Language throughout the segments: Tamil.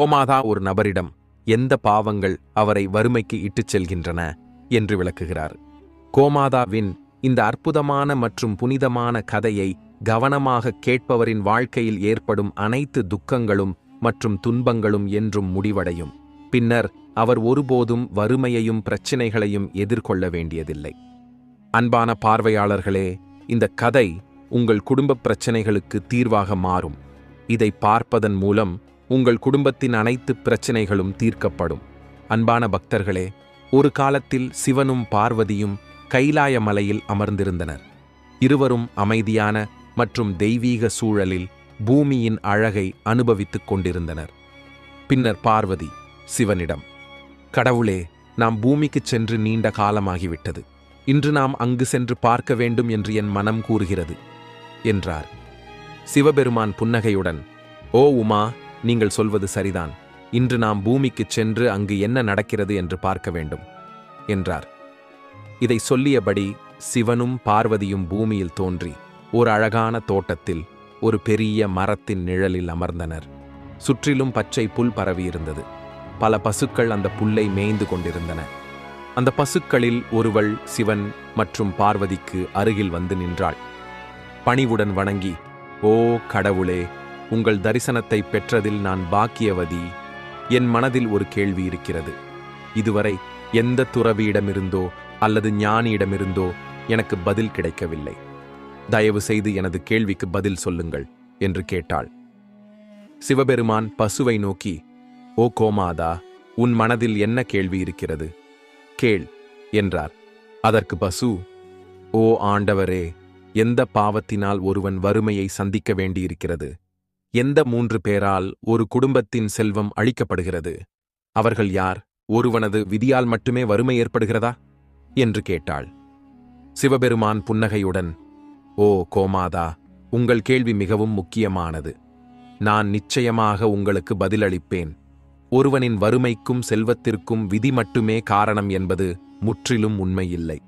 கோமாதா ஒரு நபரிடம் எந்த பாவங்கள் அவரை வறுமைக்கு இட்டுச் செல்கின்றன? என்று விளக்குகிறார். கோமாதாவின் இந்த அற்புதமான மற்றும் புனிதமான கதையை கவனமாக கேட்பவரின் வாழ்க்கையில் ஏற்படும் அனைத்து துக்கங்களும் மற்றும் துன்பங்களும் என்றும் முடிவடையும். பின்னர் அவர் ஒருபோதும் வறுமையையும் பிரச்சினைகளையும் எதிர்கொள்ள வேண்டியதில்லை. அன்பான பார்வையாளர்களே இந்த கதை உங்கள் குடும்பப் பிரச்சினைகளுக்கு தீர்வாக மாறும். இதை பார்ப்பதன் மூலம் உங்கள் குடும்பத்தின் அனைத்து பிரச்சினைகளும் தீர்க்கப்படும். அன்பான பக்தர்களே ஒரு காலத்தில் சிவனும் பார்வதியும் கைலாய மலையில் அமர்ந்திருந்தனர். இருவரும் அமைதியான மற்றும் தெய்வீக சூழலில் பூமியின் அழகை அனுபவித்துக் கொண்டிருந்தனர். பின்னர் பார்வதி சிவனிடம் கடவுளே நாம் பூமிக்குச் சென்று நீண்ட காலமாகிவிட்டது. இன்று நாம் அங்கு சென்று பார்க்க வேண்டும் என்று என் மனம் கூறுகிறது என்றார். சிவபெருமான் புன்னகையுடன் ஓ உமா நீங்கள் சொல்வது சரிதான். இன்று நாம் பூமிக்குச் சென்று அங்கு என்ன நடக்கிறது என்று பார்க்க வேண்டும் என்றார். இதை சொல்லியபடி சிவனும் பார்வதியும் பூமியில் தோன்றி ஒரு அழகான தோட்டத்தில் ஒரு பெரிய மரத்தின் நிழலில் அமர்ந்தனர். சுற்றிலும் பச்சை புல் பரவியிருந்தது பல பசுக்கள் அந்த புல்லை மேய்ந்து கொண்டிருந்தன. அந்த பசுக்களில் ஒருவள் சிவன் மற்றும் பார்வதிக்கு அருகில் வந்து நின்றாள். பணிவுடன் வணங்கி ஓ கடவுளே உங்கள் தரிசனத்தை பெற்றதில் நான் பாக்கியவதி. என் மனதில் ஒரு கேள்வி இருக்கிறது. இதுவரை எந்த துறவியிடமிருந்தோ அல்லது ஞானியிடமிருந்தோ எனக்கு பதில் கிடைக்கவில்லை. தயவு செய்து எனது கேள்விக்கு பதில் சொல்லுங்கள் என்று கேட்டாள். சிவபெருமான் பசுவை நோக்கி ஓ கோமாதா உன் மனதில் என்ன கேள்வி இருக்கிறது? கேள் என்றார். அதற்கு பசு ஓ ஆண்டவரே எந்த பாவத்தினால் ஒருவன் வறுமையை சந்திக்க வேண்டியிருக்கிறது? எந்த மூன்று பேரால் ஒரு குடும்பத்தின் செல்வம் அழிக்கப்படுகிறது? அவர்கள் யார்? ஒருவனது விதியால் மட்டுமே வறுமை ஏற்படுகிறதா? என்று கேட்டாள். சிவபெருமான் புன்னகையுடன் ஓ கோமாதா உங்கள் கேள்வி மிகவும் முக்கியமானது. நான் நிச்சயமாக உங்களுக்கு பதிலளிப்பேன். ஒருவனின் வறுமைக்கும் செல்வத்திற்கும் விதி மட்டுமே காரணம் என்பது முற்றிலும் உண்மையில்லை.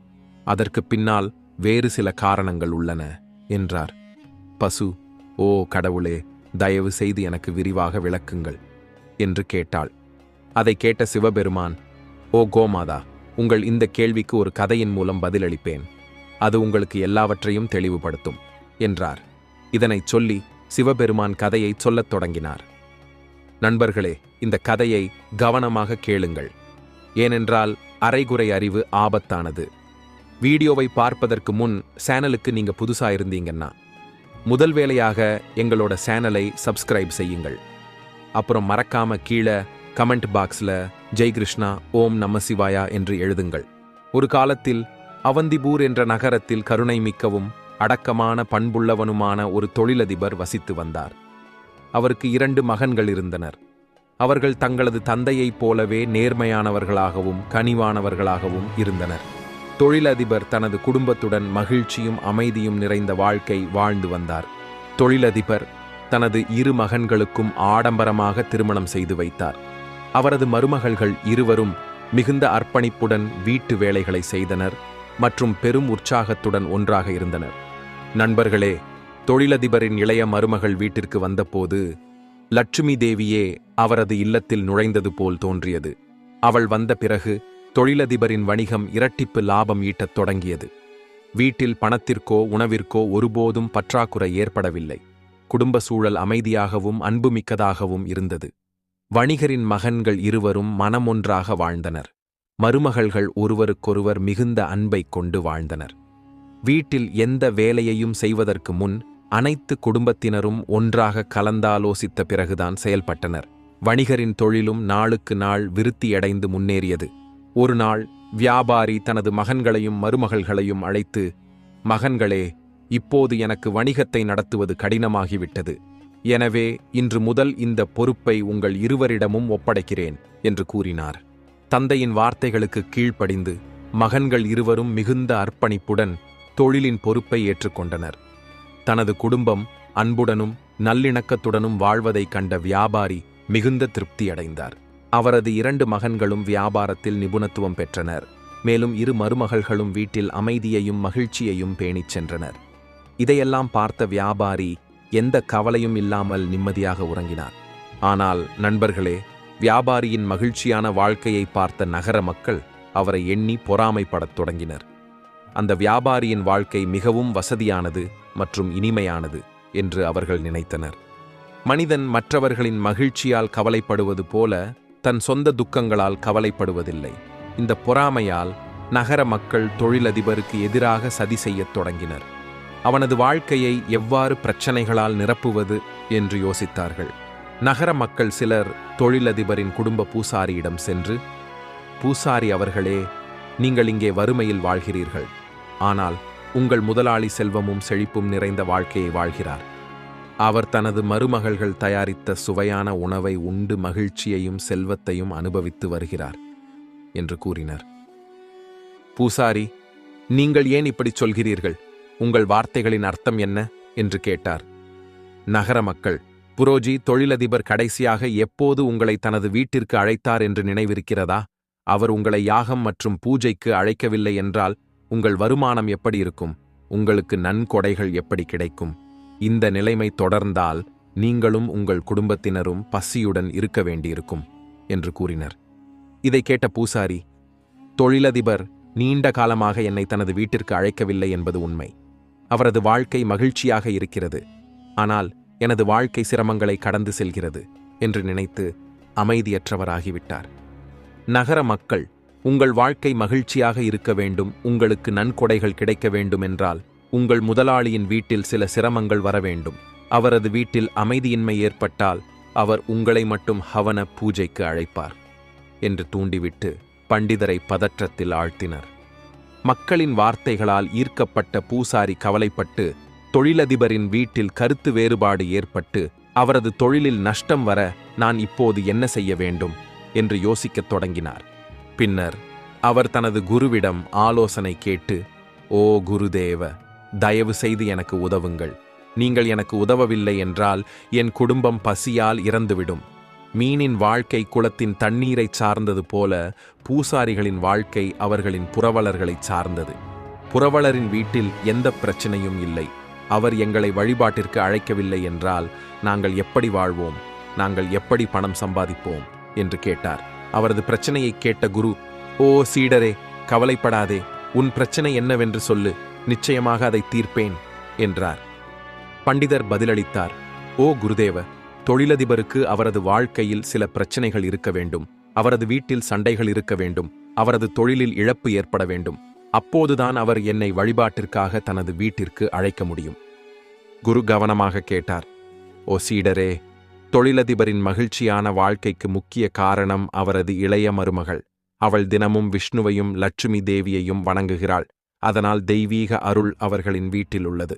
அதற்குப் பின்னால் வேறு சில காரணங்கள் உள்ளன என்றார். பசு ஓ கடவுளே தயவு செய்து எனக்கு விரிவாக விளக்குங்கள் என்று கேட்டாள். அதை கேட்ட சிவபெருமான் ஓ கோமாதா உங்கள் இந்த கேள்விக்கு ஒரு கதையின் மூலம் பதிலளிப்பேன். அது உங்களுக்கு எல்லாவற்றையும் தெளிவுபடுத்தும் என்றார். இதனைச் சொல்லி சிவபெருமான் கதையை சொல்லத் தொடங்கினார். நண்பர்களே இந்த கதையை கவனமாக கேளுங்கள். ஏனென்றால் அரைகுறை அறிவு ஆபத்தானது. வீடியோவை பார்ப்பதற்கு முன் சேனலுக்கு நீங்க புதுசா இருந்தீங்கன்னா முதல் வேலையாக எங்களோட சேனலை சப்ஸ்கிரைப் செய்யுங்கள். அப்புறம் மறக்காம கீழே கமெண்ட் பாக்ஸ்ல ஜெய் கிருஷ்ணா ஓம் நம சிவாயா என்று எழுதுங்கள். ஒரு காலத்தில் அவந்திபூர் என்ற நகரத்தில் கருணை மிக்கவும் அடக்கமான பண்புள்ளவனுமான ஒரு தொழிலதிபர் வசித்து வந்தார். அவருக்கு இரண்டு மகன்கள் இருந்தனர். அவர்கள் தங்களது தந்தையைப் போலவே நேர்மையானவர்களாகவும் கனிவானவர்களாகவும் இருந்தனர். தொழிலதிபர் தனது குடும்பத்துடன் மகிழ்ச்சியும் அமைதியும் நிறைந்த வாழ்க்கை வாழ்ந்து வந்தார். தொழிலதிபர் தனது இரு மகன்களுக்கும் ஆடம்பரமாக திருமணம் செய்து வைத்தார். அவரது மருமகள்கள் இருவரும் மிகுந்த அர்ப்பணிப்புடன் வீட்டு வேலைகளை செய்தனர் மற்றும் பெரும் உற்சாகத்துடன் ஒன்றாக இருந்தனர். நண்பர்களே தொழிலதிபரின் இளைய மருமகள் வீட்டிற்கு வந்தபோது லட்சுமி தேவியே அவரது இல்லத்தில் நுழைந்தது போல் தோன்றியது. அவள் வந்த பிறகு தொழிலதிபரின் வணிகம் இரட்டிப்பு லாபம் ஈட்டத் தொடங்கியது. வீட்டில் பணத்திற்கோ உணவிற்கோ ஒருபோதும் பற்றாக்குறை ஏற்படவில்லை. குடும்ப சூழல் அமைதியாகவும் அன்புமிக்கதாகவும் இருந்தது. வணிகரின் மகன்கள் இருவரும் மனமொன்றாக வாழ்ந்தனர். மருமகள்கள் ஒருவருக்கொருவர் மிகுந்த அன்பைக் கொண்டு வாழ்ந்தனர். வீட்டில் எந்த வேலையையும் செய்வதற்கு முன் அனைத்து குடும்பத்தினரும் ஒன்றாக கலந்தாலோசித்த பிறகுதான் செயல்பட்டனர். வணிகரின் தொழிலும் நாளுக்கு நாள் விருத்தியடைந்து முன்னேறியது. ஒரு நாள் வியாபாரி தனது மகன்களையும் மருமகள்களையும் அழைத்து மகன்களே இப்போது எனக்கு வணிகத்தை நடத்துவது கடினமாகிவிட்டது. எனவே இன்று முதல் இந்த பொறுப்பை உங்கள் இருவரிடமும் ஒப்படைக்கிறேன் என்று கூறினார். தந்தையின் வார்த்தைகளுக்கு கீழ்ப்படிந்து மகன்கள் இருவரும் மிகுந்த அர்ப்பணிப்புடன் தொழிலின் பொறுப்பை ஏற்றுக்கொண்டனர். தனது குடும்பம் அன்புடனும் நல்லிணக்கத்துடனும் வாழ்வதைக் கண்ட வியாபாரி மிகுந்த திருப்தியடைந்தார். அவரது இரண்டு மகன்களும் வியாபாரத்தில் நிபுணத்துவம் பெற்றனர். மேலும் இரு மருமகள்களும் வீட்டில் அமைதியையும் மகிழ்ச்சியையும் பேணிச் சென்றனர். இதையெல்லாம் பார்த்த வியாபாரி எந்த கவலையும் இல்லாமல் நிம்மதியாக உறங்கினார் ஆனால் நண்பர்களே வியாபாரியின் மகிழ்ச்சியான வாழ்க்கையை பார்த்த நகர மக்கள் அவரை எண்ணி பொறாமைப்படத் தொடங்கினர். அந்த வியாபாரியின் வாழ்க்கை மிகவும் வசதியானது மற்றும் இனிமையானது என்று அவர்கள் நினைத்தனர். மனிதன் மற்றவர்களின் மகிழ்ச்சியால் கவலைப்படுவது போல தன் சொந்த துக்கங்களால் கவலைப்படுவதில்லை. இந்த பொறாமையால் நகர மக்கள் தொழிலதிபருக்கு எதிராக சதி செய்யத் தொடங்கினர். அவனது வாழ்க்கையை எவ்வாறு பிரச்சனைகளால் நிரப்புவது என்று யோசித்தார்கள். நகர மக்கள் சிலர் தொழிலதிபரின் குடும்ப பூசாரியிடம் சென்று பூசாரி அவர்களே நீங்கள் இங்கே வறுமையில் வாழ்கிறீர்கள். ஆனால் உங்கள் முதலாளி செல்வமும் செழிப்பும் நிறைந்த வாழ்க்கையை வாழ்கிறார். அவர் தனது மருமகள்கள் தயாரித்த சுவையான உணவை உண்டு மகிழ்ச்சியையும் செல்வத்தையும் அனுபவித்து வருகிறார் என்று கூறினர். பூசாரி நீங்கள் ஏன் இப்படி சொல்கிறீர்கள்? உங்கள் வார்த்தைகளின் அர்த்தம் என்ன? என்று கேட்டார். நகர மக்கள் புரோஜி தொழிலதிபர் கடைசியாக எப்போது உங்களை தனது வீட்டிற்கு அழைத்தார் என்று நினைவிருக்கிறதா? அவர் உங்களை யாகம் மற்றும் பூஜைக்கு அழைக்கவில்லை என்றால் உங்கள் வருமானம் எப்படி இருக்கும்? உங்களுக்கு நன்கொடைகள் எப்படி கிடைக்கும்? இந்த நிலைமை தொடர்ந்தால் நீங்களும் உங்கள் குடும்பத்தினரும் பசியுடன் இருக்க வேண்டியிருக்கும் என்று கூறினர். இதை கேட்ட பூசாரி தொழிலதிபர் நீண்ட காலமாக என்னை தனது வீட்டிற்கு அழைக்கவில்லை என்பது உண்மை. அவரது வாழ்க்கை மகிழ்ச்சியாக இருக்கிறது. ஆனால் எனது வாழ்க்கை சிரமங்களை கடந்து செல்கிறது என்று நினைத்து அமைதியற்றவராகிவிட்டார். நகர மக்கள் உங்கள் வாழ்க்கை மகிழ்ச்சியாக இருக்க வேண்டும் உங்களுக்கு நன்கொடைகள் கிடைக்க வேண்டும் என்றால் உங்கள் முதலாளியின் வீட்டில் சில சிரமங்கள் வர வேண்டும். அவரது வீட்டில் அமைதியின்மை ஏற்பட்டால் அவர் உங்களை மட்டும் ஹவன பூஜைக்கு அழைப்பார் என்று தூண்டிவிட்டு பண்டிதரை பதற்றத்தில் ஆழ்த்தினர். மக்களின் வார்த்தைகளால் ஈர்க்கப்பட்ட பூசாரி கவலைப்பட்டு தொழிலதிபரின் வீட்டில் கருத்து வேறுபாடு ஏற்பட்டு அவரது தொழிலில் நஷ்டம் வர நான் இப்போது என்ன செய்ய வேண்டும் என்று யோசிக்கத் தொடங்கினார். பின்னர் அவர் தனது குருவிடம் ஆலோசனை கேட்டு ஓ குருதேவ தயவு செய்து எனக்கு உதவுங்கள். நீங்கள் எனக்கு உதவவில்லை என்றால் என் குடும்பம் பசியால் இறந்துவிடும். மீனின் வாழ்க்கை குளத்தின் தண்ணீரைச் சார்ந்தது போல பூசாரிகளின் வாழ்க்கை அவர்களின் புறவலர்களை சார்ந்தது. புரவலரின் வீட்டில் எந்த பிரச்சனையும் இல்லை. அவர் எங்களை வழிபாட்டிற்கு அழைக்கவில்லை என்றால் நாங்கள் எப்படி வாழ்வோம்? நாங்கள் எப்படி பணம் சம்பாதிப்போம்? என்று கேட்டார். அவரது பிரச்சனையை கேட்ட குரு ஓ சீடரே கவலைப்படாதே. உன் பிரச்சனை என்னவென்று சொல்லு. நிச்சயமாக அதை தீர்ப்பேன் என்றார். பண்டிதர் பதிலளித்தார் ஓ குருதேவ தொழிலதிபருக்கு அவரது வாழ்க்கையில் சில பிரச்சனைகள் இருக்க வேண்டும். அவரது வீட்டில் சண்டைகள் இருக்க வேண்டும். அவரது தொழிலில் இழப்பு ஏற்பட வேண்டும். அப்போதுதான் அவர் என்னை வழிபாட்டிற்காக தனது வீட்டிற்கு அழைக்க முடியும். குரு கவனமாக கேட்டார் ஓ சீடரே தொழிலதிபரின் மகிழ்ச்சியான வாழ்க்கைக்கு முக்கிய காரணம் அவரது இளைய மருமகள். அவள் தினமும் விஷ்ணுவையும் லட்சுமி தேவியையும் வணங்குகிறாள். அதனால் தெய்வீக அருள் அவர்களின் வீட்டில் உள்ளது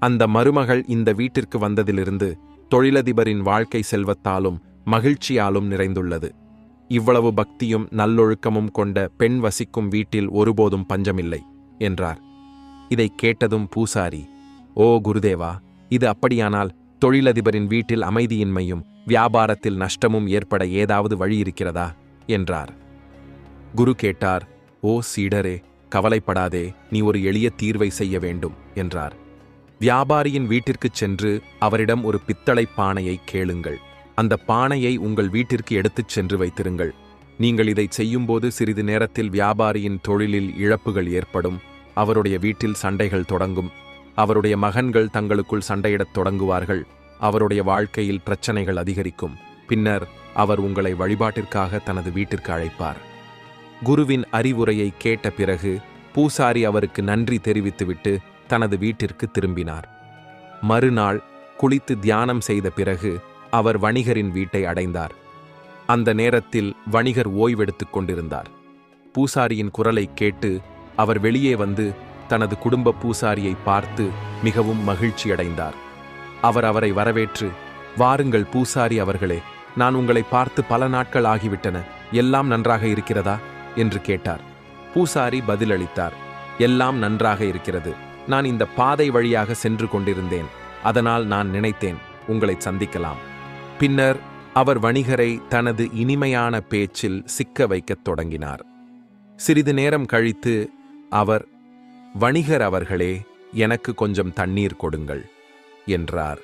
அந்த மருமகள் இந்த வீட்டிற்கு வந்ததிலிருந்து தொழிலதிபரின் வாழ்க்கை செல்வத்தாலும் மகிழ்ச்சியாலும் நிறைந்துள்ளது. இவ்வளவு பக்தியும் நல்லொழுக்கமும் கொண்ட பெண் வசிக்கும் வீட்டில் ஒருபோதும் பஞ்சமில்லை என்றார். இதை கேட்டதும் பூசாரி ஓ குருதேவா இது அப்படியானால் தொழிலதிபரின் வீட்டில் அமைதியின்மையும் வியாபாரத்தில் நஷ்டமும் ஏற்பட ஏதாவது வழி இருக்கிறதா? என்றார். குரு கேட்டார் ஓ சீடரே கவலைப்படாதே நீ ஒரு எளிய தீர்வை செய்ய வேண்டும் என்றார். வியாபாரியின் வீட்டிற்குச் சென்று அவரிடம் ஒரு பித்தளை பானையை கேளுங்கள். அந்த பானையை உங்கள் வீட்டிற்கு எடுத்துச் சென்று வைத்திருங்கள். நீங்கள் இதை செய்யும்போது சிறிது நேரத்தில் வியாபாரியின் தொழிலில் இழப்புகள் ஏற்படும். அவருடைய வீட்டில் சண்டைகள் தொடங்கும். அவருடைய மகன்கள் தங்களுக்குள் சண்டையிடத் தொடங்குவார்கள். அவருடைய வாழ்க்கையில் பிரச்சனைகள் அதிகரிக்கும். பின்னர் அவர் உங்களை வழிபாட்டிற்காக தனது வீட்டிற்கு அழைப்பார். குருவின் அறிவுரையை கேட்ட பிறகு பூசாரி அவருக்கு நன்றி தெரிவித்துவிட்டு தனது வீட்டிற்கு திரும்பினார். மறுநாள் குளித்து தியானம் செய்த பிறகு அவர் வணிகரின் வீட்டை அடைந்தார். அந்த நேரத்தில் வணிகர் ஓய்வெடுத்துக் கொண்டிருந்தார். பூசாரியின் குரலை கேட்டு அவர் வெளியே வந்து தனது குடும்ப பூசாரியை பார்த்து மிகவும் மகிழ்ச்சியடைந்தார். அவர் அவரை வரவேற்று வாருங்கள் பூசாரி அவர்களே நான் உங்களை பார்த்து பல நாட்கள் ஆகிவிட்டன எல்லாம் நன்றாக இருக்கிறதா? என்று கேட்டார். பூசாரி பதிலளித்தார் எல்லாம் நன்றாக இருக்கிறது. நான் இந்த பாதை வழியாக சென்று கொண்டிருந்தேன். அதனால் நான் நினைத்தேன் உங்களை சந்திக்கலாம். பின்னர் அவர் வணிகரை தனது இனிமையான பேச்சில் சிக்க வைக்கத் தொடங்கினார். சிறிது நேரம் கழித்து அவர் வணிகர் அவர்களே எனக்கு கொஞ்சம் தண்ணீர் கொடுங்கள் என்றார்.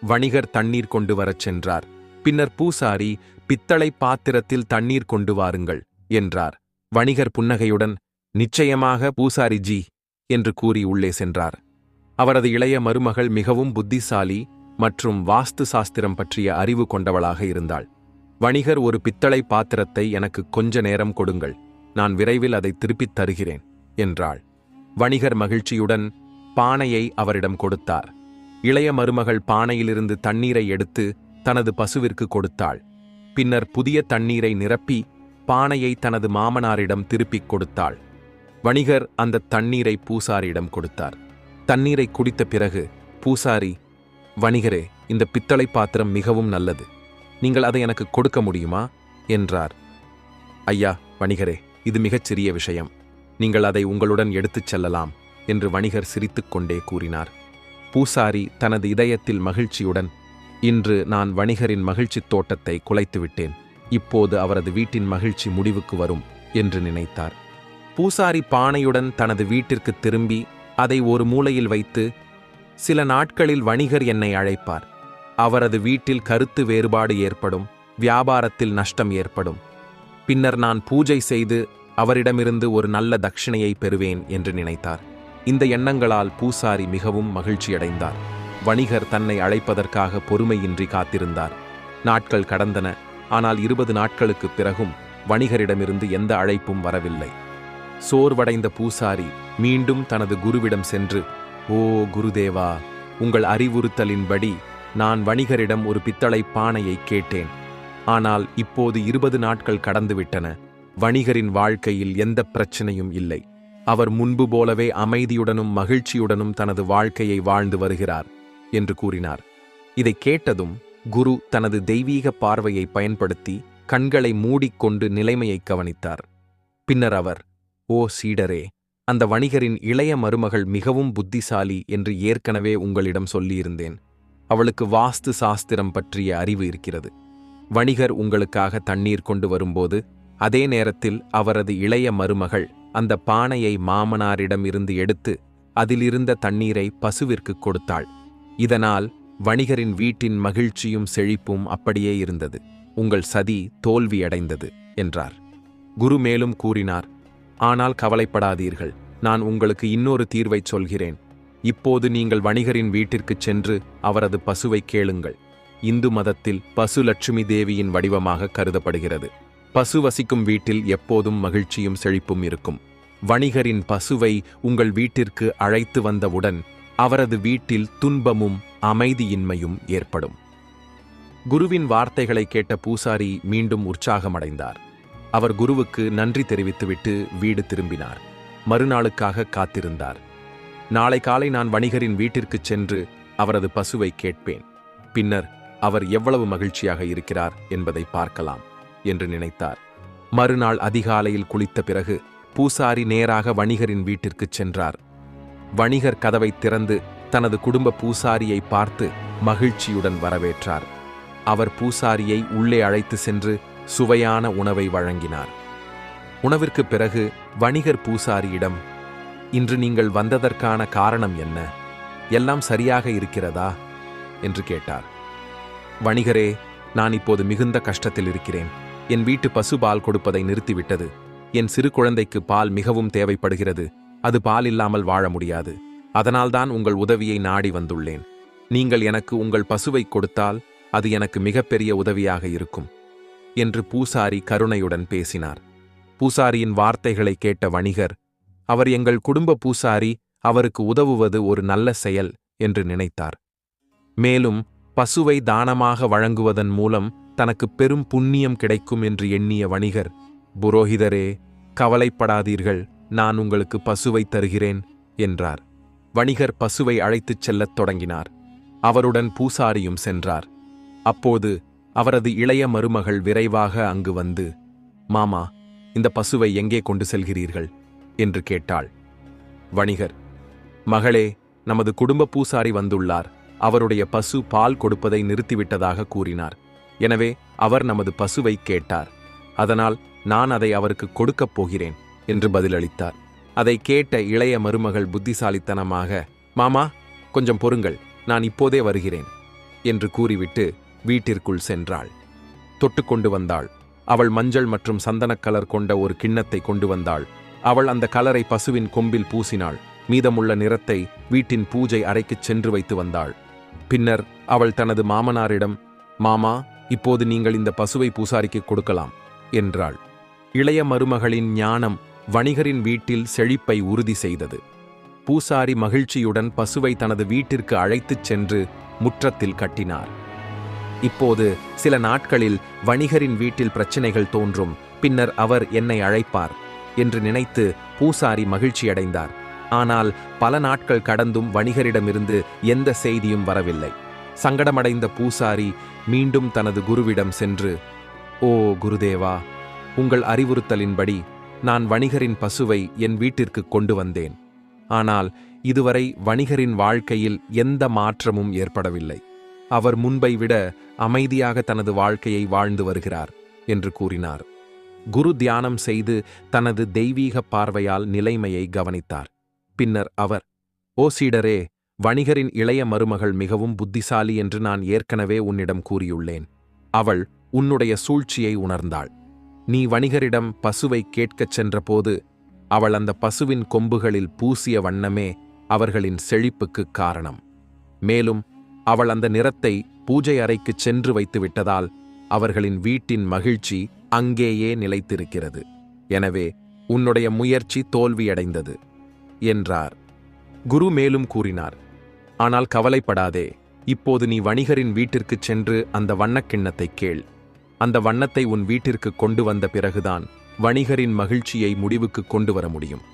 வணிகர் தண்ணீர் கொண்டு வரச் சென்றார். பின்னர் பூசாரி பித்தளை பாத்திரத்தில் தண்ணீர் கொண்டு வாருங்கள். என்றார். வணிகர் புன்னகையுடன் நிச்சயமாக பூசாரிஜி என்று கூறி உள்ளே சென்றார். அவரது இளைய மருமகள் மிகவும் புத்திசாலி மற்றும் வாஸ்து சாஸ்திரம் பற்றிய அறிவு கொண்டவளாக இருந்தாள். வணிகர் ஒரு பித்தளை பாத்திரத்தை எனக்கு கொஞ்ச நேரம் கொடுங்கள் நான் விரைவில் அதை திருப்பித் தருகிறேன் என்றாள். வணிகர் மகிழ்ச்சியுடன் பானையை அவரிடம் கொடுத்தார். இளைய மருமகள் பானையிலிருந்து தண்ணீரை எடுத்து தனது பசுவிற்கு கொடுத்தாள். பின்னர் புதிய தண்ணீரை நிரப்பி பானையை தனது மாமனாரிடம் திருப்பிக் கொடுத்தாள். வணிகர் அந்த தண்ணீரை பூசாரியிடம் கொடுத்தார். தண்ணீரை குடித்த பிறகு பூசாரி வணிகரே இந்த பித்தளை பாத்திரம் மிகவும் நல்லது. நீங்கள் அதை எனக்கு கொடுக்க முடியுமா? என்றார். ஐயா வணிகரே இது மிகச் சிறிய விஷயம். நீங்கள் அதை உங்களுடன் எடுத்துச் செல்லலாம் என்று வணிகர் சிரித்துக்கொண்டே கூறினார். பூசாரி தனது இதயத்தில் மகிழ்ச்சியுடன் இன்று நான் வணிகரின் மகிழ்ச்சித் தோட்டத்தை குலைத்துவிட்டேன். இப்போது அவரது வீட்டின் மகிழ்ச்சி முடிவுக்கு வரும் என்று நினைத்தார். பூசாரி பானையுடன் தனது வீட்டிற்கு திரும்பி அதை ஒரு மூலையில் வைத்து சில நாட்களில் வணிகர் என்னை அழைப்பார். அவரது வீட்டில் கருத்து வேறுபாடு ஏற்படும் வியாபாரத்தில் நஷ்டம் ஏற்படும். பின்னர் நான் பூஜை செய்து அவரிடமிருந்து ஒரு நல்ல தட்சிணையை பெறுவேன் என்று நினைத்தார். இந்த எண்ணங்களால் பூசாரி மிகவும் மகிழ்ச்சியடைந்தார். வணிகர் தன்னை அழைப்பதற்காக பொறுமையின்றி காத்திருந்தார். நாட்கள் கடந்தன. ஆனால் இருபது நாட்களுக்குப் பிறகும் வணிகரிடமிருந்து எந்த அழைப்பும் வரவில்லை. சோர்வடைந்த பூசாரி மீண்டும் தனது குருவிடம் சென்று ஓ குருதேவா உங்கள் அறிவுறுத்தலின்படி நான் வணிகரிடம் ஒரு பித்தளை பானையை கேட்டேன். ஆனால் இப்போது இருபது நாட்கள் கடந்துவிட்டன. வணிகரின் வாழ்க்கையில் எந்த பிரச்சனையும் இல்லை. அவர் முன்பு போலவே அமைதியுடனும் மகிழ்ச்சியுடனும் தனது வாழ்க்கையை வாழ்ந்து வருகிறார் என்று கூறினார். இதை கேட்டதும் குரு தனது தெய்வீக பார்வையை பயன்படுத்தி கண்களை மூடிக்கொண்டு நிலைமையை கவனித்தார். பின்னர் அவர் ஓ சீடரே அந்த வணிகரின் இளைய மருமகள் மிகவும் புத்திசாலி என்று ஏற்கனவே உங்களிடம் சொல்லியிருந்தேன். அவளுக்கு வாஸ்து சாஸ்திரம் பற்றிய அறிவு இருக்கிறது. வணிகர் உங்களுக்காக தண்ணீர் கொண்டு வரும்போது அதே நேரத்தில் அவரது இளைய மருமகள் அந்த பானையை மாமனாரிடம் இருந்து எடுத்து அதிலிருந்த தண்ணீரை பசுவிற்கு கொடுத்தாள். இதனால் வணிகரின் வீட்டின் மகிழ்ச்சியும் செழிப்பும் அப்படியே இருந்தது. உங்கள் சதி தோல்வியடைந்தது என்றார். குரு மேலும் கூறினார் ஆனால் கவலைப்படாதீர்கள் நான் உங்களுக்கு இன்னொரு தீர்வைச் சொல்கிறேன். இப்போது நீங்கள் வணிகரின் வீட்டிற்குச் சென்று அவரது பசுவை கேளுங்கள். இந்து மதத்தில் பசு லட்சுமி தேவியின் வடிவமாக கருதப்படுகிறது. பசு வசிக்கும் வீட்டில் எப்போதும் மகிழ்ச்சியும் செழிப்பும் இருக்கும். வணிகரின் பசுவை உங்கள் வீட்டிற்கு அழைத்து வந்தவுடன் அவரது வீட்டில் துன்பமும் அமைதியின்மையும் ஏற்படும். குருவின் வார்த்தைகளை கேட்ட பூசாரி மீண்டும் உற்சாகமடைந்தார். அவர் குருவுக்கு நன்றி தெரிவித்துவிட்டு வீடு திரும்பினார். மறுநாளுக்காக காத்திருந்தார். நாளை காலை நான் வணிகரின் வீட்டிற்குச் சென்று அவரது பசுவை கேட்பேன். பின்னர் அவர் எவ்வளவு மகிழ்ச்சியாக இருக்கிறார் என்பதை பார்க்கலாம் என்று நினைத்தார். மறுநாள் அதிகாலையில் குளித்த பிறகு பூசாரி நேராக வணிகரின் வீட்டிற்குச் சென்றார். வணிகர் கதவை திறந்து தனது குடும்ப பூசாரியை பார்த்து மகிழ்ச்சியுடன் வரவேற்றார். அவர் பூசாரியை உள்ளே அழைத்து சென்று சுவையான உணவை வழங்கினார். உணவிற்குப் பிறகு வணிகர் பூசாரியிடம் இன்று நீங்கள் வந்ததற்கான காரணம் என்ன? எல்லாம் சரியாக இருக்கிறதா? என்று கேட்டார். வணிகரே நான் இப்போது மிகுந்த கஷ்டத்தில் இருக்கிறேன். என் வீட்டு பசு பால் கொடுப்பதை நிறுத்திவிட்டது. என் சிறு குழந்தைக்கு பால் மிகவும் தேவைப்படுகிறது. அது பால் இல்லாமல் வாழ முடியாது. அதனால்தான் உங்கள் உதவியை நாடி வந்துள்ளேன். நீங்கள் எனக்கு உங்கள் பசுவை கொடுத்தால் அது எனக்கு மிகப்பெரிய உதவியாக இருக்கும். என்று பூசாரி கருணையுடன் பேசினார். பூசாரியின் வார்த்தைகளை கேட்ட வணிகர் அவர் எங்கள் குடும்ப பூசாரி அவருக்கு உதவுவது ஒரு நல்ல செயல் என்று நினைத்தார். மேலும் பசுவை தானமாக வழங்குவதன் மூலம் தனக்கு பெரும் புண்ணியம் கிடைக்கும் என்று எண்ணிய வணிகர் புரோகிதரே கவலைப்படாதீர்கள். நான் உங்களுக்கு பசுவை தருகிறேன் என்றார். வணிகர் பசுவை அழைத்துச் செல்லத் தொடங்கினார். அவருடன் பூசாரியும் சென்றார். அப்போது அவரது இளைய மருமகள் விரைவாக அங்கு வந்து மாமா இந்த பசுவை எங்கே கொண்டு செல்கிறீர்கள்? என்று கேட்டாள். வணிகர் மகளே நமது குடும்ப பூசாரி வந்துள்ளார். அவருடைய பசு பால் கொடுப்பதை நிறுத்திவிட்டதாக கூறினார். எனவே அவர் நமது பசுவை கேட்டார். அதனால் நான் அதை அவருக்கு கொடுக்கப் போகிறேன். என்று பதிலளித்தார். அதை கேட்ட இளைய மருமகள் புத்திசாலித்தனமாக மாமா கொஞ்சம் பொறுங்கள் நான் இப்போதே வருகிறேன் என்று கூறிவிட்டு வீட்டிற்குள் சென்றாள். தொட்டுக்கொண்டு வந்தாள். அவள் மஞ்சள் மற்றும் சந்தனக் கலர் கொண்ட ஒரு கிண்ணத்தை கொண்டு வந்தாள். அவள் அந்த கலரை பசுவின் கொம்பில் பூசினாள். மீதமுள்ள நிறத்தை வீட்டின் பூஜை அறைக்குச் சென்று வைத்து வந்தாள். பின்னர் அவள் தனது மாமனாரிடம் மாமா இப்போது நீங்கள் இந்த பசுவை பூசாரிக்கு கொடுக்கலாம் என்றாள். இளைய மருமகளின் ஞானம் வணிகரின் வீட்டில் செழிப்பை உறுதி செய்தது. பூசாரி மகிழ்ச்சியுடன் பசுவை தனது வீட்டிற்கு அழைத்துச் சென்று முற்றத்தில் கட்டினார். இப்போது சில நாட்களில் வணிகரின் வீட்டில் பிரச்சனைகள் தோன்றும் பின்னர் அவர் என்னை அழைப்பார் என்று நினைத்து பூசாரி மகிழ்ச்சியடைந்தார். ஆனால் பல நாட்கள் கடந்தும் வணிகரிடமிருந்து எந்த செய்தியும் வரவில்லை. சங்கடமடைந்த பூசாரி மீண்டும் தனது குருவிடம் சென்று ஓ குருதேவா உங்கள் அறிவுறுத்தலின்படி நான் வணிகரின் பசுவை என் வீட்டிற்கு கொண்டு வந்தேன். ஆனால் இதுவரை வணிகரின் வாழ்க்கையில் எந்த மாற்றமும் ஏற்படவில்லை. அவர் முன்பை விட அமைதியாக தனது வாழ்க்கையை வாழ்ந்து வருகிறார் என்று கூறினார். குரு தியானம் செய்து தனது தெய்வீக பார்வையால் நிலைமையை கவனித்தார். பின்னர் அவர் ஓ சீடரே வணிகரின் இளைய மருமகள் மிகவும் புத்திசாலி என்று நான் ஏற்கனவே உன்னிடம் கூறியுள்ளேன். அவள் உன்னுடைய சூழ்ச்சியை உணர்ந்தாள். நீ வணிகரிடம் பசுவை கேட்கச் சென்றபோது அவள் அந்த பசுவின் கொம்புகளில் பூசிய வண்ணமே அவர்களின் செழிப்புக்குக் காரணம். மேலும் அவள் அந்த நிறத்தை பூஜை அறைக்குச் சென்று வைத்து விட்டதால் அவர்களின் வீட்டின் மகிழ்ச்சி அங்கேயே நிலைத்திருக்கிறது. எனவே உன்னுடைய முயற்சி தோல்வியடைந்தது என்றார். குரு மேலும் கூறினார் ஆனால் கவலைப்படாதே இப்போது நீ வணிகரின் வீட்டிற்குச் சென்று அந்த வண்ணக்கிண்ணத்தை கேள். அந்த வண்ணத்தை உன் வீட்டிற்கு கொண்டு வந்த பிறகுதான் வணிகரின் மகிழ்ச்சியை முடிவுக்கு கொண்டு வர முடியும்.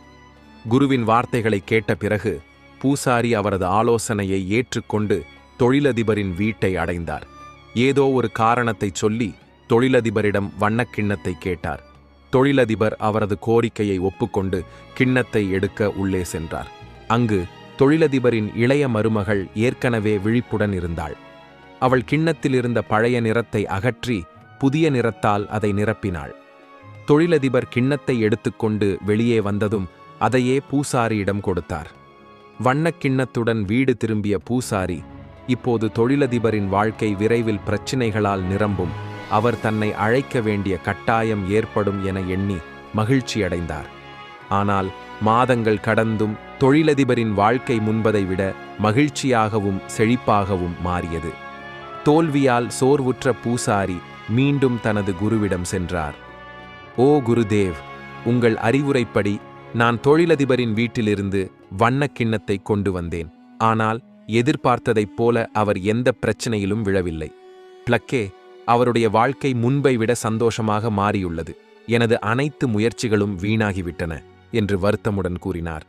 குருவின் வார்த்தைகளை கேட்ட பிறகு பூசாரி அவரது ஆலோசனையை ஏற்றுக்கொண்டு தொழிலதிபரின் வீட்டை அடைந்தார். ஏதோ ஒரு காரணத்தை சொல்லி தொழிலதிபரிடம் வண்ணக்கிண்ணத்தை கேட்டார். தொழிலதிபர் அவரது கோரிக்கையை ஒப்புக்கொண்டு கிண்ணத்தை எடுக்க உள்ளே சென்றார். அங்கு தொழிலதிபரின் இளைய மருமகள் ஏற்கனவே விழிப்புடன் இருந்தாள். அவள் கிண்ணத்தில் இருந்த பழைய நிறத்தை அகற்றி புதிய நிறத்தால் அதை நிரப்பினாள். தொழிலதிபர் கிண்ணத்தை எடுத்துக்கொண்டு வெளியே வந்ததும் அதையே பூசாரியிடம் கொடுத்தார். வண்ணக் கிண்ணத்துடன் வீடு திரும்பிய பூசாரி இப்போது தொழிலதிபரின் வாழ்க்கை விரைவில் பிரச்சினைகளால் நிரம்பும். அவர் தன்னை அழைக்க வேண்டிய கட்டாயம் ஏற்படும் என எண்ணி மகிழ்ச்சியடைந்தார். ஆனால் மாதங்கள் கடந்தும் தொழிலதிபரின் வாழ்க்கை முன்பதை விட மகிழ்ச்சியாகவும் செழிப்பாகவும் மாறியது. தோல்வியால் சோர்வுற்ற பூசாரி மீண்டும் தனது குருவிடம் சென்றார். ஓ குருதேவ் உங்கள் அறிவுரைப்படி நான் தொழிலதிபரின் வீட்டிலிருந்து வண்ணக் கிண்ணத்தை கொண்டு வந்தேன். ஆனால் எதிர்பார்த்ததைப் போல அவர் எந்த பிரச்சனையிலும் விழவில்லை. பிளக்கே அவருடைய வாழ்க்கை முன்பை விட சந்தோஷமாக மாறியுள்ளது. எனது அனைத்து முயற்சிகளும் வீணாகிவிட்டன என்று வருத்தமுடன் கூறினார்.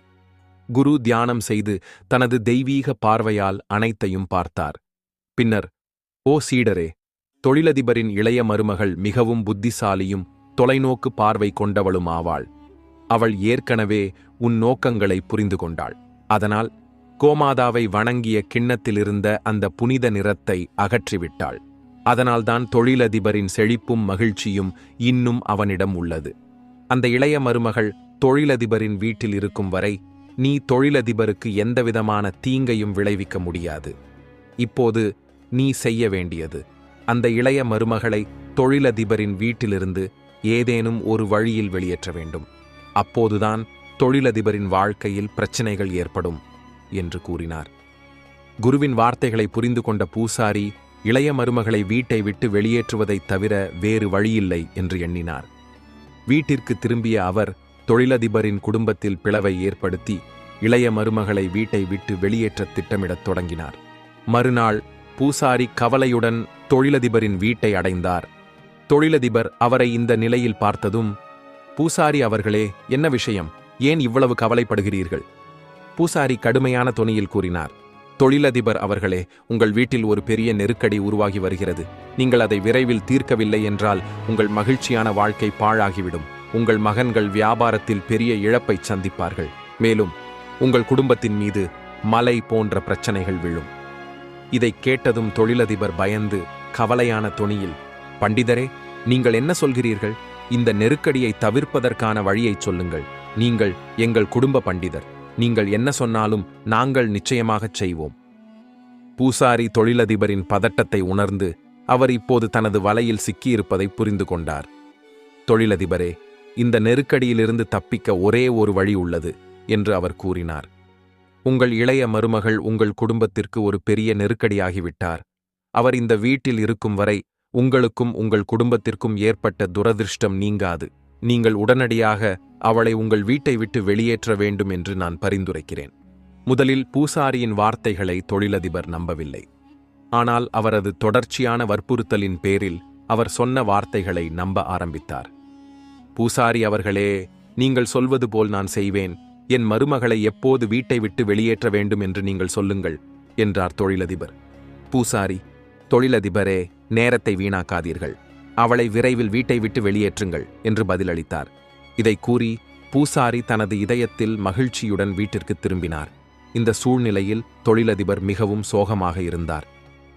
குரு தியானம் செய்து தனது தெய்வீக பார்வையால் அனைத்தையும் பார்த்தார். பின்னர் ஓ சீடரே தொழிலதிபரின் இளைய மருமகள் மிகவும் புத்திசாலியும் தொலைநோக்கு பார்வை கொண்டவளும் ஆவாள். அவள் ஏற்கனவே உன் நோக்கங்களை புரிந்து கொண்டாள். அதனால் கோமாதாவை வணங்கிய கிண்ணத்திலிருந்த அந்த புனித நிறத்தை அகற்றிவிட்டாள். அதனால்தான் தொழிலதிபரின் செழிப்பும் மகிழ்ச்சியும் இன்னும் அவனிடம் உள்ளது. அந்த இளைய மருமகள் தொழிலதிபரின் வீட்டில் இருக்கும் வரை நீ தொழிலதிபருக்கு எந்தவிதமான தீங்கையும் விளைவிக்க முடியாது. இப்போது நீ செய்ய வேண்டியது அந்த இளைய மருமகளை தொழிலதிபரின் வீட்டிலிருந்து ஏதேனும் ஒரு வழியில் வெளியேற்ற வேண்டும். அப்போதுதான் தொழிலதிபரின் வாழ்க்கையில் பிரச்சனைகள் ஏற்படும் என்று கூறினார். குருவின் வார்த்தைகளை புரிந்து கொண்ட பூசாரி இளைய மருமகளை வீட்டை விட்டு வெளியேற்றுவதைத் தவிர வேறு வழியில்லை என்று எண்ணினார். வீட்டிற்கு திரும்பிய அவர் தொழிலதிபரின் குடும்பத்தில் பிளவை ஏற்படுத்தி இளைய மருமகளை வீட்டை விட்டு வெளியேற்ற திட்டமிடத் தொடங்கினார். மறுநாள் பூசாரி கவலையுடன் தொழிலதிபரின் வீட்டை அடைந்தார். தொழிலதிபர் அவரை இந்த நிலையில் பார்த்ததும் பூசாரி அவர்களே என்ன விஷயம்? ஏன் இவ்வளவு கவலைப்படுகிறீர்கள்? பூசாரி கடுமையான தொனியில் கூறினார் தொழிலதிபர் அவர்களே உங்கள் வீட்டில் ஒரு பெரிய நெருக்கடி உருவாகி வருகிறது. நீங்கள் அதை விரைவில் தீர்க்கவில்லை என்றால் உங்கள் மகிழ்ச்சியான வாழ்க்கை பாழாகிவிடும். உங்கள் மகன்கள் வியாபாரத்தில் பெரிய இழப்பை சந்திப்பார்கள். மேலும் உங்கள் குடும்பத்தின் மீது மலை போன்ற பிரச்சனைகள் விழும். இதை கேட்டதும் தொழிலதிபர் பயந்து கவலையான தொனியில் பண்டிதரே நீங்கள் என்ன சொல்கிறீர்கள்? இந்த நெருக்கடியை தவிர்ப்பதற்கான வழியைச் சொல்லுங்கள். நீங்கள் எங்கள் குடும்ப பண்டிதர். நீங்கள் என்ன சொன்னாலும் நாங்கள் நிச்சயமாகச் செய்வோம். பூசாரி தொழிலதிபரின் பதட்டத்தை உணர்ந்து அவர் இப்போது தனது வலையில் சிக்கியிருப்பதை புரிந்து கொண்டார். தொழிலதிபரே இந்த நெருக்கடியிலிருந்து தப்பிக்க ஒரே ஒரு வழி உள்ளது என்று அவர் கூறினார். உங்கள் இளைய மருமகள் உங்கள் குடும்பத்திற்கு ஒரு பெரிய நெருக்கடியாகிவிட்டார். அவர் இந்த வீட்டில் இருக்கும் வரை உங்களுக்கும் உங்கள் குடும்பத்திற்கும் ஏற்பட்ட துரதிருஷ்டம் நீங்காது. நீங்கள் உடனடியாக அவளை உங்கள் வீட்டை விட்டு வெளியேற்ற வேண்டும் என்று நான் பரிந்துரைக்கிறேன். முதலில் பூசாரியின் வார்த்தைகளை தொழிலதிபர் நம்பவில்லை. ஆனால் அவரது தொடர்ச்சியான வற்புறுத்தலின் பேரில் அவர் சொன்ன வார்த்தைகளை நம்ப ஆரம்பித்தார். பூசாரி அவர்களே நீங்கள் சொல்வது போல் நான் செய்வேன். என் மருமகளை எப்போது வீட்டை விட்டு வெளியேற்ற வேண்டும் என்று நீங்கள் சொல்லுங்கள் என்றார் தொழிலதிபர். பூசாரி தொழிலதிபரே நேரத்தை வீணாக்காதீர்கள். அவளை விரைவில் வீட்டை விட்டு வெளியேற்றுங்கள் என்று பதிலளித்தார். இதை கூறி பூசாரி தனது இதயத்தில் மகிழ்ச்சியுடன் வீட்டிற்கு திரும்பினார். இந்த சூழ்நிலையில் தொழிலதிபர் மிகவும் சோகமாக இருந்தார்.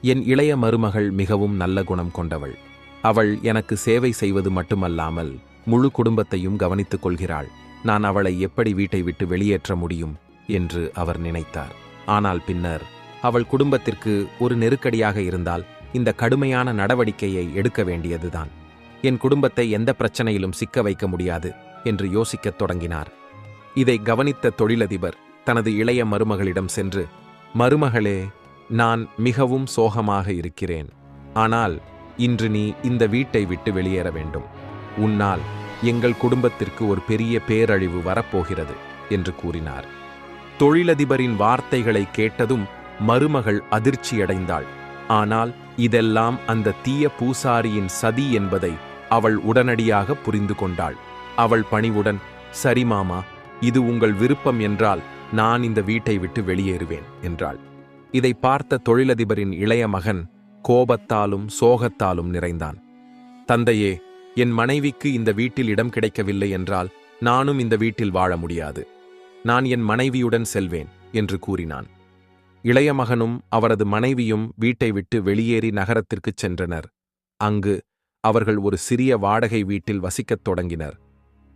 என் இளைய மருமகள் மிகவும் நல்ல குணம் கொண்டவள். அவள் எனக்கு சேவை செய்வது மட்டுமல்லாமல் முழு குடும்பத்தையும் கவனித்துக் கொள்கிறாள். நான் அவளை எப்படி வீட்டை விட்டு வெளியேற்ற முடியும் என்று அவர் நினைத்தார். ஆனால் பின்னர் அவள் குடும்பத்திற்கு ஒரு நெருக்கடியாக இருந்தால் இந்த கடுமையான நடவடிக்கையை எடுக்க வேண்டியதுதான். என் குடும்பத்தை எந்த பிரச்சனையிலும் சிக்க வைக்க முடியாது என்று யோசிக்கத் தொடங்கினார். இதை கவனித்த தொழிலதிபர் தனது இளைய மருமகளிடம் சென்று மருமகளே நான் மிகவும் சோகமாக இருக்கிறேன். ஆனால் இன்று நீ இந்த வீட்டை விட்டு வெளியேற வேண்டும். உன்னால் எங்கள் குடும்பத்திற்கு ஒரு பெரிய பேரழிவு வரப்போகிறது என்று கூறினார். தொழிலதிபரின் வார்த்தைகளை கேட்டதும் மருமகள் அதிர்ச்சியடைந்தாள். ஆனால் இதெல்லாம் அந்த தீய பூசாரியின் சதி என்பதை அவள் உடனடியாக புரிந்து கொண்டாள். அவள் பணிவுடன் சரி மாமா இது உங்கள் விருப்பம் என்றால் நான் இந்த வீட்டை விட்டு வெளியேறுவேன் என்றாள். இதை பார்த்த தொழிலதிபரின் இளைய மகன் கோபத்தாலும் சோகத்தாலும் நிறைந்தான். தந்தையே என் மனைவிக்கு இந்த வீட்டில் இடம் கிடைக்கவில்லை என்றால் நானும் இந்த வீட்டில் வாழ முடியாது. நான் என் மனைவியுடன் செல்வேன் என்று கூறினான். இளைய மகனும் அவரது மனைவியும் வீட்டை விட்டு வெளியேறி நகரத்திற்குச் சென்றனர். அங்கு அவர்கள் ஒரு சிறிய வாடகை வீட்டில் வசிக்கத் தொடங்கினர்.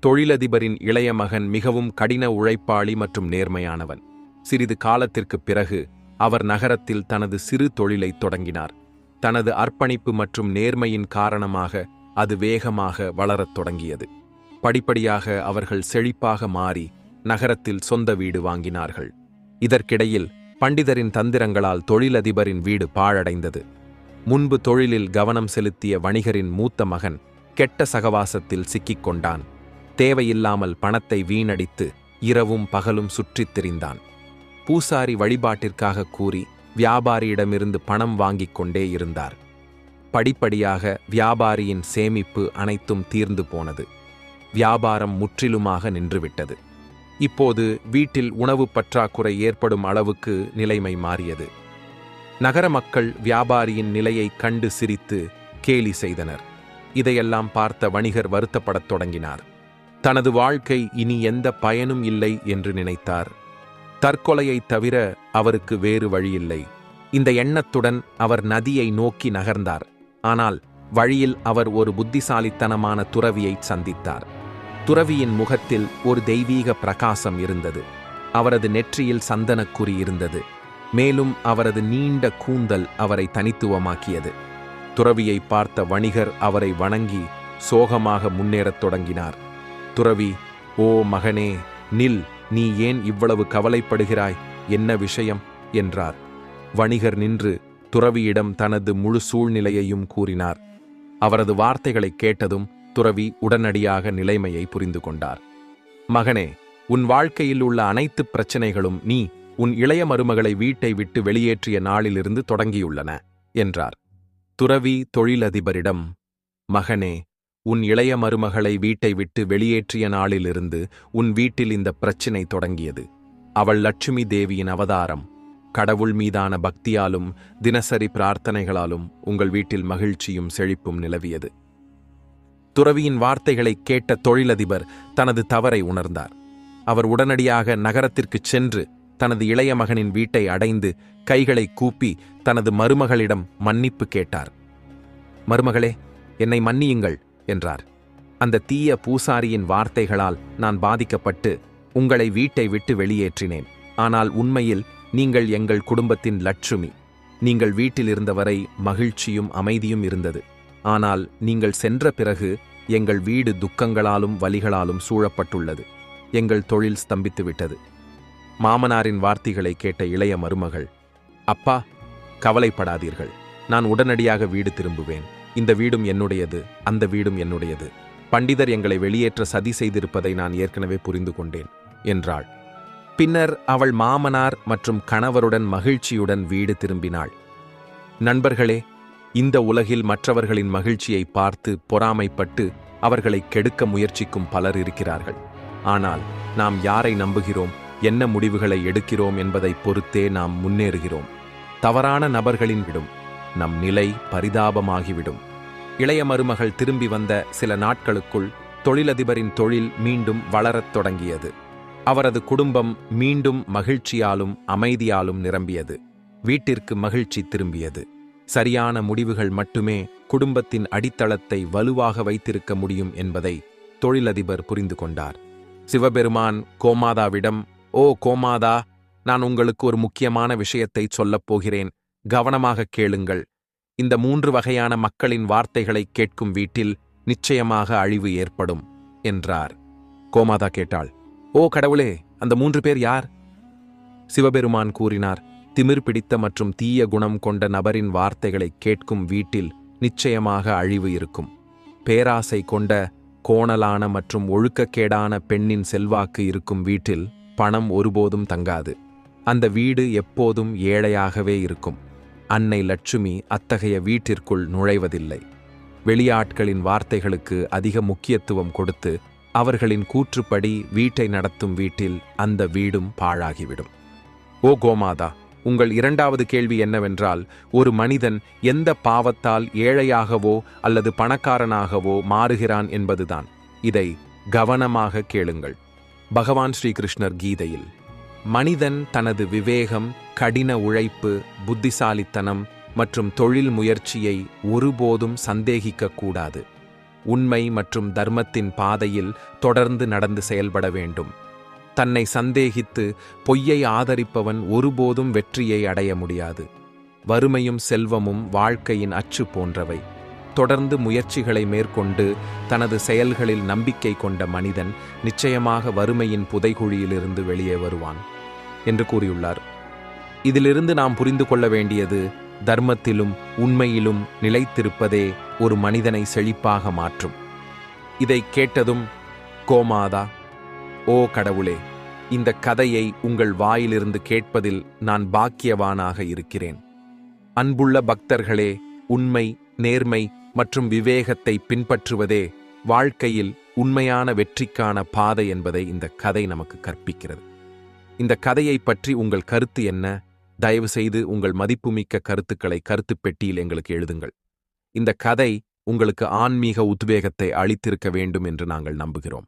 தொழிலதிபரின் இளைய மகன் மிகவும் கடின உழைப்பாளி மற்றும் நேர்மையானவன். சிறிது காலத்திற்குப் பிறகு அவர் நகரத்தில் தனது சிறு தொழிலைத் தொடங்கினார். தனது அர்ப்பணிப்பு மற்றும் நேர்மையின் காரணமாக அது வேகமாக வளரத் தொடங்கியது. படிப்படியாக அவர்கள் செழிப்பாக மாறி நகரத்தில் சொந்த வீடு வாங்கினார்கள். இதற்கிடையில் பண்டிதரின் தந்திரங்களால் தொழிலதிபரின் வீடு பாழடைந்தது. முன்பு தொழிலில் கவனம் செலுத்திய வணிகரின் மூத்த மகன் கெட்ட சகவாசத்தில் சிக்கிக் கொண்டான் தேவையில்லாமல் பணத்தை வீணடித்து இரவும் பகலும் சுற்றித் திரிந்தான். பூசாரி வழிபாட்டிற்காக கூறி வியாபாரியிடமிருந்து பணம் வாங்கிக் கொண்டே இருந்தார். படிப்படியாக வியாபாரியின் சேமிப்பு அனைத்தும் தீர்ந்து போனது. வியாபாரம் முற்றிலுமாக நின்றுவிட்டது. இப்போது வீட்டில் உணவு பற்றாக்குறை ஏற்படும் அளவுக்கு நிலைமை மாறியது. நகர மக்கள் வியாபாரியின் நிலையை கண்டு சிரித்து கேலி செய்தனர். இதையெல்லாம் பார்த்த வணிகர் வருத்தப்படத் தொடங்கினார். தனது வாழ்க்கை இனி எந்த பயனும் இல்லை என்று நினைத்தார். தற்கொலையைத் தவிர அவருக்கு வேறு வழியில்லை. இந்த எண்ணத்துடன் அவர் நதியை நோக்கி நகர்ந்தார். ஆனால் வழியில் அவர் ஒரு புத்திசாலித்தனமான துறவியை சந்தித்தார். துறவியின் முகத்தில் ஒரு தெய்வீக பிரகாசம் இருந்தது. அவரது நெற்றியில் சந்தனக்குறி இருந்தது. மேலும் அவரது நீண்ட கூந்தல் அவரை தனித்துவமாக்கியது. துறவியை பார்த்த வணிகர் அவரை வணங்கி சோகமாக முன்னேறத் தொடங்கினார். துறவி ஓ மகனே நில் நீ ஏன் இவ்வளவு கவலைப்படுகிறாய்? என்ன விஷயம்? என்றார். வணிகர் நின்று துறவியிடம் தனது முழு சூழ்நிலையையும் கூறினார். அவரது வார்த்தைகளைக் கேட்டதும் துறவி உடனடியாக நிலைமையை புரிந்து கொண்டார். மகனே உன் வாழ்க்கையில் உள்ள அனைத்து பிரச்சனைகளும் நீ உன் இளைய மருமகளை வீட்டை விட்டு வெளியேற்றிய நாளிலிருந்து தொடங்கியுள்ளன என்றார். துறவி தொழிலதிபரிடம் மகனே உன் இளைய மருமகளை வீட்டை விட்டு வெளியேற்றிய நாளிலிருந்து உன் வீட்டில் இந்த பிரச்சினை தொடங்கியது. அவள் லட்சுமி தேவியின் அவதாரம். கடவுள் மீதான பக்தியாலும் தினசரி பிரார்த்தனைகளாலும் உங்கள் வீட்டில் மகிழ்ச்சியும் செழிப்பும் நிலவியது. துறவியின் வார்த்தைகளை கேட்ட தொழிலதிபர் தனது தவறை உணர்ந்தார். அவர் உடனடியாக நகரத்திற்குச் சென்று தனது இளைய மகனின் வீட்டை அடைந்து கைகளை கூப்பி தனது மருமகளிடம் மன்னிப்பு கேட்டார். மருமகளே என்னை மன்னியுங்கள் என்றார். அந்த தீய பூசாரியின் வார்த்தைகளால் நான் பாதிக்கப்பட்டு உங்களை வீட்டை விட்டு வெளியேற்றினேன். ஆனால் உண்மையில் நீங்கள் எங்கள் குடும்பத்தின் லட்சுமி. நீங்கள் வீட்டில் இருந்தவரை மகிழ்ச்சியும் அமைதியும் இருந்தது. ஆனால் நீங்கள் சென்ற பிறகு எங்கள் வீடு துக்கங்களாலும் வலிகளாலும் சூழப்பட்டுள்ளது. எங்கள் தொழில் ஸ்தம்பித்துவிட்டது. மாமனாரின் வார்த்தைகளை கேட்ட இளைய மருமகள் அப்பா கவலைப்படாதீர்கள். நான் உடனடியாக வீடு திரும்புவேன். இந்த வீடும் என்னுடையது அந்த வீடும் என்னுடையது. பண்டிதர் எங்களை வெளியேற்ற சதி செய்திருப்பதை நான் ஏற்கனவே புரிந்து கொண்டேன் என்றாள். பின்னர் அவள் மாமனார் மற்றும் கணவருடன் மகிழ்ச்சியுடன் வீடு திரும்பினாள். நண்பர்களே இந்த உலகில் மற்றவர்களின் மகிழ்ச்சியை பார்த்து பொறாமைப்பட்டு அவர்களை கெடுக்க முயற்சிக்கும் பலர் இருக்கிறார்கள். ஆனால் நாம் யாரை நம்புகிறோம் என்ன முடிவுகளை எடுக்கிறோம் என்பதை பொறுத்தே நாம் முன்னேறுகிறோம். தவறான நபர்களின் விடும் நம் நிலை பரிதாபமாகிவிடும். இளைய மருமகள் திரும்பி வந்த சில நாட்களுக்குள் தொழிலதிபரின் தொழில் மீண்டும் வளரத் தொடங்கியது. அவரது குடும்பம் மீண்டும் மகிழ்ச்சியாலும் அமைதியாலும் நிரம்பியது. வீட்டிற்கு மகிழ்ச்சி திரும்பியது. சரியான முடிவுகள் மட்டுமே குடும்பத்தின் அடித்தளத்தை வலுவாக வைத்திருக்க முடியும் என்பதை தொழிலதிபர் புரிந்து கொண்டார். சிவபெருமான் கோமாதாவிடம் ஓ கோமாதா நான் உங்களுக்கு ஒரு முக்கியமான விஷயத்தை சொல்லப் போகிறேன். கவனமாக கேளுங்கள். இந்த மூன்று வகையான மக்களின் வார்த்தைகளை கேட்கும் வீட்டில் நிச்சயமாக அழிவு ஏற்படும் என்றார். கோமாதா கேட்டாள் ஓ கடவுளே அந்த மூன்று பேர் யார்? சிவபெருமான் கூறினார் திமிர் பிடித்த மற்றும் தீய குணம் கொண்ட நபரின் வார்த்தைகளை கேட்கும் வீட்டில் நிச்சயமாக அழிவு இருக்கும். பேராசை கொண்ட கோணலான மற்றும் ஒழுக்கக்கேடான பெண்ணின் செல்வாக்கு இருக்கும் வீட்டில் பணம் ஒருபோதும் தங்காது. அந்த வீடு எப்போதும் ஏழையாகவே இருக்கும். அன்னை லட்சுமி அத்தகைய வீட்டிற்குள் நுழைவதில்லை. வெளியாட்களின் வார்த்தைகளுக்கு அதிக முக்கியத்துவம் கொடுத்து அவர்களின் கூற்றுப்படி வீட்டை நடத்தும் வீட்டில் அந்த வீடும் பாழாகிவிடும். ஓ கோமாதா உங்கள் இரண்டாவது கேள்வி என்னவென்றால் ஒரு மனிதன் எந்த பாவத்தால் ஏழையாகவோ அல்லது பணக்காரனாகவோ மாறுகிறான் என்பதுதான். இதை கவனமாக கேளுங்கள். பகவான் ஸ்ரீகிருஷ்ணர் கீதையில் மனிதன் தனது விவேகம் கடின உழைப்பு புத்திசாலித்தனம் மற்றும் தொழில் முயற்சியை ஒருபோதும் சந்தேகிக்கக்கூடாது. உண்மை மற்றும் தர்மத்தின் பாதையில் தொடர்ந்து நடந்து செயல்பட வேண்டும். தன்னை சந்தேகித்து பொய்யை ஆதரிப்பவன் ஒருபோதும் வெற்றியை அடைய முடியாது. வறுமையும் செல்வமும் வாழ்க்கையின் அச்சு போன்றவை. தொடர்ந்து முயற்சிகளை மேற்கொண்டு தனது செயல்களில் நம்பிக்கை கொண்ட மனிதன் நிச்சயமாக வறுமையின் புதைகுழியிலிருந்து வெளியே வருவான் என்று கூறியுள்ளார். இதிலிருந்து நாம் புரிந்து கொள்ள வேண்டியது தர்மத்திலும் உண்மையிலும் நிலைத்திருப்பதே ஒரு மனிதனை செழிப்பாக மாற்றும். இதை கேட்டதும் கோமாதா ஓ கடவுளே இந்த கதையை உங்கள் வாயிலிருந்து கேட்பதில் நான் பாக்கியவானாக இருக்கிறேன். அன்புள்ள பக்தர்களே உண்மை நேர்மை மற்றும் விவேகத்தை பின்பற்றுவதே வாழ்க்கையில் உண்மையான வெற்றிக்கான பாதை என்பதை இந்த கதை நமக்கு கற்பிக்கிறது. இந்த கதையை பற்றி உங்கள் கருத்து என்ன? தயவுசெய்து உங்கள் மதிப்புமிக்க கருத்துக்களை கருத்துப் பெட்டியில் எங்களுக்கு எழுதுங்கள். இந்த கதை உங்களுக்கு ஆன்மீக உத்வேகத்தை அளித்திருக்க வேண்டும் என்று நாங்கள் நம்புகிறோம்.